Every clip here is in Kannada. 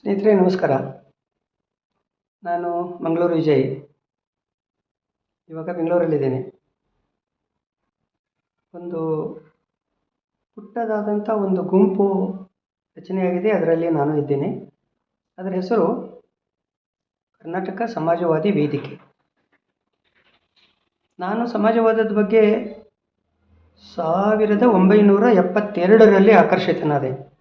ಸ್ನೇಹಿತರೆ, ನಮಸ್ಕಾರ. ನಾನು ಮಂಗಳೂರು ವಿಜಯ್. ಇವಾಗ ಬೆಂಗಳೂರಲ್ಲಿದ್ದೇನೆ. ಒಂದು ಪುಟ್ಟದಾದಂಥ ಒಂದು ಗುಂಪು ರಚನೆಯಾಗಿದೆ ಅದರಲ್ಲಿ ನಾನು ಇದ್ದೇನೆ. ಅದರ ಹೆಸರು ಕರ್ನಾಟಕ ಸಮಾಜವಾದಿ ವೇದಿಕೆ. ನಾನು ಸಮಾಜವಾದದ ಬಗ್ಗೆ ಸಾವಿರದ ಒಂಬೈನೂರ ಎಪ್ಪತ್ತೆರಡರಲ್ಲಿ ಆಕರ್ಷಿತನಾದೆ.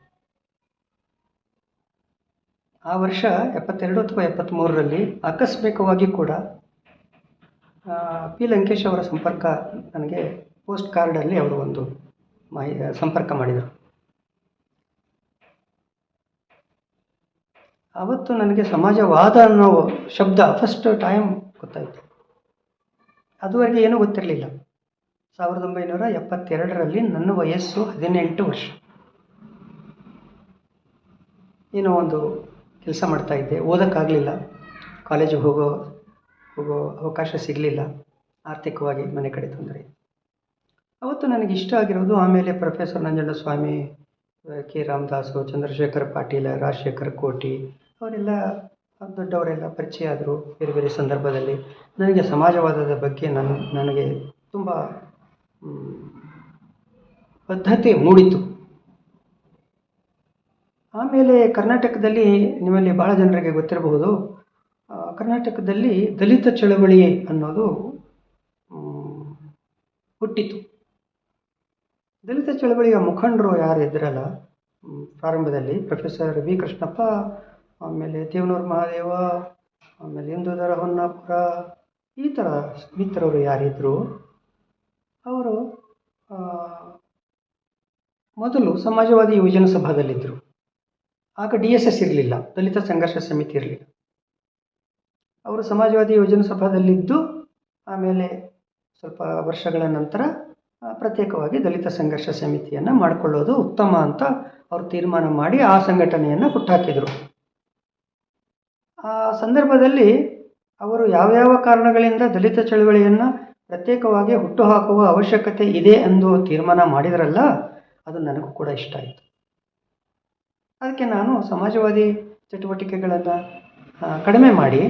ಆ ವರ್ಷ ಎಪ್ಪತ್ತೆರಡು ಅಥವಾ ಎಪ್ಪತ್ತ್ಮೂರರಲ್ಲಿ ಆಕಸ್ಮಿಕವಾಗಿ ಕೂಡ ಪಿ ಲಂಕೇಶ್ ಅವರ ಸಂಪರ್ಕ ನನಗೆ ಪೋಸ್ಟ್ ಕಾರ್ಡಲ್ಲಿ ಅವರು ಒಂದು ಮಾಹಿ, ಸಂಪರ್ಕ ಮಾಡಿದರು. ಆವತ್ತು ನನಗೆ ಸಮಾಜವಾದ ಅನ್ನೋ ಶಬ್ದ ಫಸ್ಟ್ ಟೈಮ್ ಗೊತ್ತಾಯಿತು. ಅದುವರೆಗೆ ಏನೂ ಗೊತ್ತಿರಲಿಲ್ಲ. ಸಾವಿರದ ಒಂಬೈನೂರ ಎಪ್ಪತ್ತೆರಡರಲ್ಲಿ ನನ್ನ ವಯಸ್ಸು ಹದಿನೆಂಟು ವರ್ಷ. ಏನೋ ಒಂದು ಕೆಲಸ ಮಾಡ್ತಾಯಿದ್ದೆ ಓದೋಕ್ಕಾಗಲಿಲ್ಲ. ಕಾಲೇಜಿಗೆ ಹೋಗೋ ಹೋಗೋ ಅವಕಾಶ ಸಿಗಲಿಲ್ಲ. ಆರ್ಥಿಕವಾಗಿ ಮನೆ ಕಡೆ ತೊಂದರೆ. ಅವತ್ತು ನನಗೆ ಇಷ್ಟ ಆಗಿರೋದು ಆಮೇಲೆ ಪ್ರೊಫೆಸರ್ ನಂಜನಸ್ವಾಮಿ ಕೆ. ರಾಮದಾಸು, ಚಂದ್ರಶೇಖರ್ ಪಾಟೀಲ, ರಾಜಶೇಖರ್ ಕೋಟಿ ಅವರೆಲ್ಲ ದೊಡ್ಡವರೆಲ್ಲ ಪರಿಚಯ ಆದರು ಬೇರೆ ಬೇರೆ ಸಂದರ್ಭದಲ್ಲಿ. ನನಗೆ ಸಮಾಜವಾದದ ಬಗ್ಗೆ ನನ್ನ ನನಗೆ ತುಂಬ ಬದ್ಧತೆ ಮೂಡಿತು ಆಮೇಲೆ ಕರ್ನಾಟಕದಲ್ಲಿ ನಿಮ್ಮಲ್ಲಿ ಭಾಳ ಜನರಿಗೆ ಗೊತ್ತಿರಬಹುದು. ಕರ್ನಾಟಕದಲ್ಲಿ ದಲಿತ ಚಳವಳಿ ಅನ್ನೋದು ಹುಟ್ಟಿತು. ದಲಿತ ಚಳವಳಿಯ ಮುಖಂಡರು ಯಾರು ಇದ್ರಲ್ಲ ಪ್ರಾರಂಭದಲ್ಲಿ ಪ್ರೊಫೆಸರ್ ವಿ ಕೃಷ್ಣಪ್ಪ, ಆಮೇಲೆ ದೇವನೂರು ಮಹಾದೇವ, ಆಮೇಲೆ ಇಂದೂಧರ ಹೊನ್ನಾಪುರ ಈ ಥರ ಮಿತ್ರರು ಯಾರಿದ್ದರು ಅವರು ಮೊದಲು ಸಮಾಜವಾದಿ ಯುವಜನ ಸಭಾದಲ್ಲಿದ್ದರು ಆಗ ಡಿ ಎಸ್ ಎಸ್ ಇರಲಿಲ್ಲ, ದಲಿತ ಸಂಘರ್ಷ ಸಮಿತಿ ಇರಲಿಲ್ಲ. ಅವರು ಸಮಾಜವಾದಿ ಯೋಜನೆ ಸಭಾದಲ್ಲಿದ್ದು, ಆಮೇಲೆ ಸ್ವಲ್ಪ ವರ್ಷಗಳ ನಂತರ ಪ್ರತ್ಯೇಕವಾಗಿ ದಲಿತ ಸಂಘರ್ಷ ಸಮಿತಿಯನ್ನು ಮಾಡಿಕೊಳ್ಳೋದು ಉತ್ತಮ ಅಂತ ಅವರು ತೀರ್ಮಾನ ಮಾಡಿ ಆ ಸಂಘಟನೆಯನ್ನು ಹುಟ್ಟಾಕಿದರು. ಆ ಸಂದರ್ಭದಲ್ಲಿ ಅವರು ಯಾವ್ಯಾವ ಕಾರಣಗಳಿಂದ ದಲಿತ ಚಳವಳಿಯನ್ನು ಪ್ರತ್ಯೇಕವಾಗಿ ಹುಟ್ಟುಹಾಕುವ ಅವಶ್ಯಕತೆ ಇದೆ ಎಂದು ತೀರ್ಮಾನ ಮಾಡಿದ್ರಲ್ಲ, ಅದು ನನಗೂ ಕೂಡ ಇಷ್ಟ ಆಯಿತು. ಅದಕ್ಕೆ ನಾನು ಸಮಾಜವಾದಿ ಚಟುವಟಿಕೆಗಳನ್ನು ಕಡಿಮೆ ಮಾಡಿ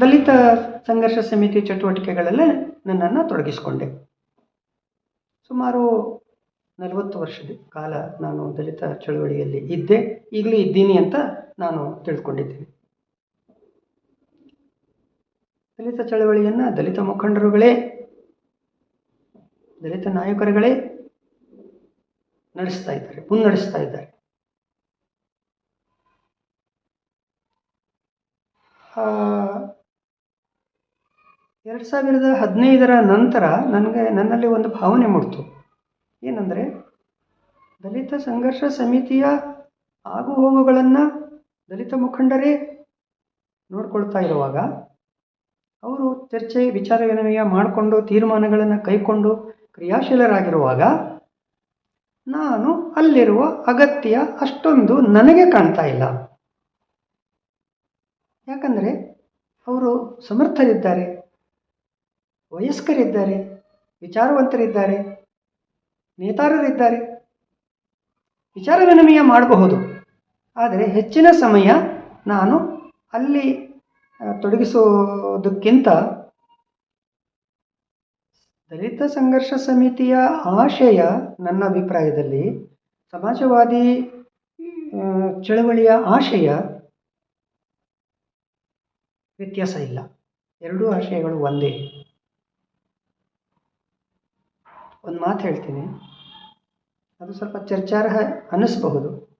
ದಲಿತ ಸಂಘರ್ಷ ಸಮಿತಿ ಚಟುವಟಿಕೆಗಳಲ್ಲೇ ನನ್ನನ್ನು ತೊಡಗಿಸಿಕೊಂಡೆ. ಸುಮಾರು ನಲವತ್ತು ವರ್ಷದ ಕಾಲ ನಾನು ದಲಿತ ಚಳುವಳಿಯಲ್ಲಿ ಇದ್ದೆ, ಈಗಲೂ ಇದ್ದೀನಿ ಅಂತ ನಾನು ತಿಳ್ಕೊಂಡಿದ್ದೀನಿ. ದಲಿತ ಚಳವಳಿಯನ್ನು ದಲಿತ ಮುಖಂಡರುಗಳೇ, ದಲಿತ ನಾಯಕರುಗಳೇ ನಡೆಸ್ತಾ ಇದ್ದಾರೆ, ಮುನ್ನಡೆಸ್ತಾ ಇದ್ದಾರೆ. ಎರಡು ಸಾವಿರದ ಹದಿನೈದರ ನಂತರ ನನಗೆ, ನನ್ನಲ್ಲಿ ಒಂದು ಭಾವನೆ ಮೂಡ್ತು. ಏನಂದರೆ, ದಲಿತ ಸಂಘರ್ಷ ಸಮಿತಿಯ ಆಗುಹೋಗುಗಳನ್ನು ದಲಿತ ಮುಖಂಡರೇ ನೋಡ್ಕೊಳ್ತಾ ಇರುವಾಗ, ಅವರು ಚರ್ಚೆ ವಿಚಾರ ವಿನಿಮಯ ಮಾಡಿಕೊಂಡು, ತೀರ್ಮಾನಗಳನ್ನು ಕೈಕೊಂಡು ಕ್ರಿಯಾಶೀಲರಾಗಿರುವಾಗ, ನಾನು ಅಲ್ಲಿರುವ ಅಗತ್ಯ ಅಷ್ಟೊಂದು ನನಗೆ ಕಾಣ್ತಾ ಇಲ್ಲ. ಯಾಕಂದರೆ ಅವರು ಸಮರ್ಥರಿದ್ದಾರೆ, ವಯಸ್ಕರಿದ್ದಾರೆ, ವಿಚಾರವಂತರಿದ್ದಾರೆ, ನೇತಾರರಿದ್ದಾರೆ. ವಿಚಾರ ವಿನಿಮಯ ಮಾಡಬಹುದು. ಆದರೆ ಹೆಚ್ಚಿನ ಸಮಯ ನಾನು ಅಲ್ಲಿ ತೊಡಗಿಸೋದಕ್ಕಿಂತ ದಲಿತ ಸಂಘರ್ಷ ಸಮಿತಿಯ ಆಶಯ ನನ್ನ ಅಭಿಪ್ರಾಯದಲ್ಲಿ ಸಮಾಜವಾದಿ ಚಳವಳಿಯ ಆಶಯ ವ್ಯತ್ಯಾಸ ಇಲ್ಲ. ಎರಡೂ ಆಶಯಗಳು ಒಂದೇ. ಒಂದು ಮಾತು ಹೇಳ್ತೀನಿ. ಅದು ಸ್ವಲ್ಪ ಚರ್ಚಾರ್ಹ ಅನ್ನಿಸ್ಬಹುದು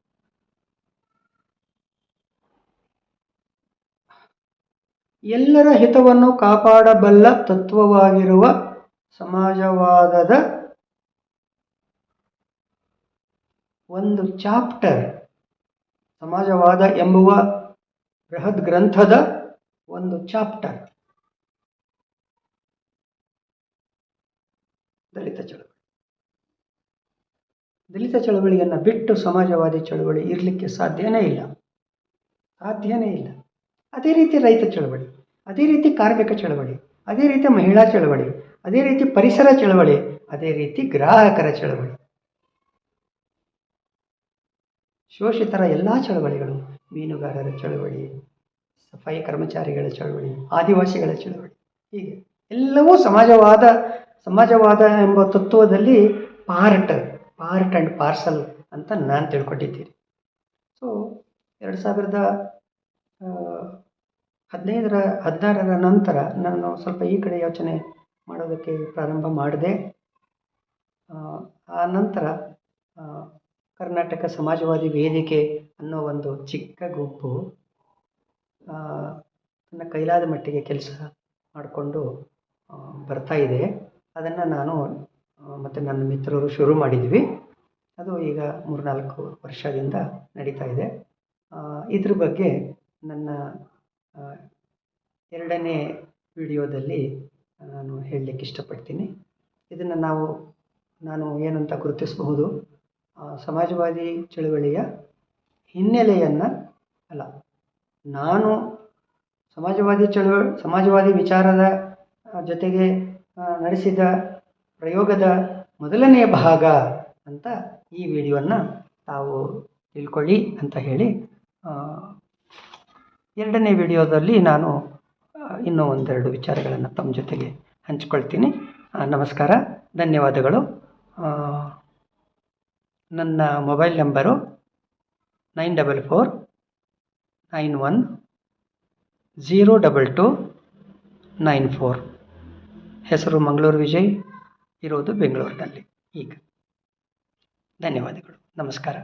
ಎಲ್ಲರ ಹಿತವನ್ನು ಕಾಪಾಡಬಲ್ಲ ತತ್ವವಾಗಿರುವ ಸಮಾಜವಾದದ ಒಂದು ಚಾಪ್ಟರ್ ಸಮಾಜವಾದ ಎಂಬುವ ಬೃಹತ್ ಗ್ರಂಥದ ಒಂದು ಚಾಪ್ಟರ್. ದಲಿತ ಚಳವಳಿ. ದಲಿತ ಚಳವಳಿಯನ್ನು ಬಿಟ್ಟು ಸಮಾಜವಾದಿ ಚಳವಳಿ ಇರಲಿಕ್ಕೆ ಸಾಧ್ಯನೇ ಇಲ್ಲ. ಸಾಧ್ಯನೇ ಇಲ್ಲ. ಅದೇ ರೀತಿ ರೈತ ಚಳವಳಿ, ಅದೇ ರೀತಿ ಕಾರ್ಮಿಕ ಚಳವಳಿ, ಅದೇ ರೀತಿ ಮಹಿಳಾ ಚಳವಳಿ, ಅದೇ ರೀತಿ ಪರಿಸರ ಚಳವಳಿ, ಅದೇ ರೀತಿ ಗ್ರಾಹಕರ ಚಳವಳಿ. ಶೋಷಿತರ ಎಲ್ಲ ಚಳವಳಿಗಳು ಮೀನುಗಾರರ ಚಳುವಳಿ ಸಫಾಯಿ ಕರ್ಮಚಾರಿಗಳ ಚಳುವಳಿ ಆದಿವಾಸಿಗಳ ಚಳುವಳಿ ಹೀಗೆ ಎಲ್ಲವೂ ಸಮಾಜವಾದ ಸಮಾಜವಾದ ಎಂಬ ತತ್ವದಲ್ಲಿ ಪಾರ್ಟ್ ಪಾರ್ಟ್ ಆ್ಯಂಡ್ ಪಾರ್ಸಲ್ ಅಂತ ನಾನು ತಿಳ್ಕೊಂಡಿದ್ದೀನಿ. ಸೊ ಎರಡು ಸಾವಿರದ ಹದಿನೈದರ ಹದಿನಾರರ ನಂತರ ನಾನು ಸ್ವಲ್ಪ ಈ ಕಡೆ ಯೋಚನೆ ಮಾಡೋದಕ್ಕೆ ಪ್ರಾರಂಭ ಮಾಡಿದೆ. ಆ, ನಂತರ ಕರ್ನಾಟಕ ಸಮಾಜವಾದಿ ವೇದಿಕೆ ಅನ್ನೋ ಒಂದು ಚಿಕ್ಕ ಗುಂಪು ತನ್ನ ಕೈಲಾದ ಮಟ್ಟಿಗೆ ಕೆಲಸ ಮಾಡಿಕೊಂಡು ಬರ್ತಾ ಇದೆ. ಅದನ್ನು ನಾನು ಮತ್ತು ನನ್ನ ಮಿತ್ರರು ಶುರು ಮಾಡಿದ್ವಿ. ಅದು ಈಗ ಮೂರ್ನಾಲ್ಕು ವರ್ಷದಿಂದ ನಡೀತಾ ಇದೆ. ಇದ್ರ ಬಗ್ಗೆ ನನ್ನ ಎರಡನೇ ವಿಡಿಯೋದಲ್ಲಿ ನಾನು ಹೇಳಲಿಕ್ಕೆ ಇಷ್ಟಪಡ್ತೀನಿ. ಇದನ್ನು ನಾವು, ನಾನು ಏನಂತ ಗುರುತಿಸಬಹುದು? ಸಮಾಜವಾದಿ ಚಳುವಳಿಯ ಹಿನ್ನೆಲೆಯನ್ನು ಅಲ್ಲ ನಾನು ಸಮಾಜವಾದಿ ಚಳುವಳಿ ಸಮಾಜವಾದಿ ವಿಚಾರದ ಜೊತೆಗೆ ನಡೆಸಿದ ಪ್ರಯೋಗದ ಮೊದಲನೆಯ ಭಾಗ ಅಂತ ಈ ವಿಡಿಯೋವನ್ನು ತಾವು ತಿಳ್ಕೊಳ್ಳಿ ಅಂತ ಹೇಳಿ ಎರಡನೇ ವಿಡಿಯೋದಲ್ಲಿ ನಾನು ಇನ್ನೂ ಒಂದೆರಡು ವಿಚಾರಗಳನ್ನು ತಮ್ಮ ಜೊತೆಗೆ ಹಂಚಿಕೊಳ್ತೀನಿ. ನಮಸ್ಕಾರ, ಧನ್ಯವಾದಗಳು. ನನ್ನ mobile number nine double four nine one zero double two nine four. ಹೆಸರು ಮಂಗಳೂರು ವಿಜಯ್, ಇರೋದು ಬೆಂಗಳೂರಿನಲ್ಲಿ. ಈಗ ಧನ್ಯವಾದಗಳು. ನಮಸ್ಕಾರ.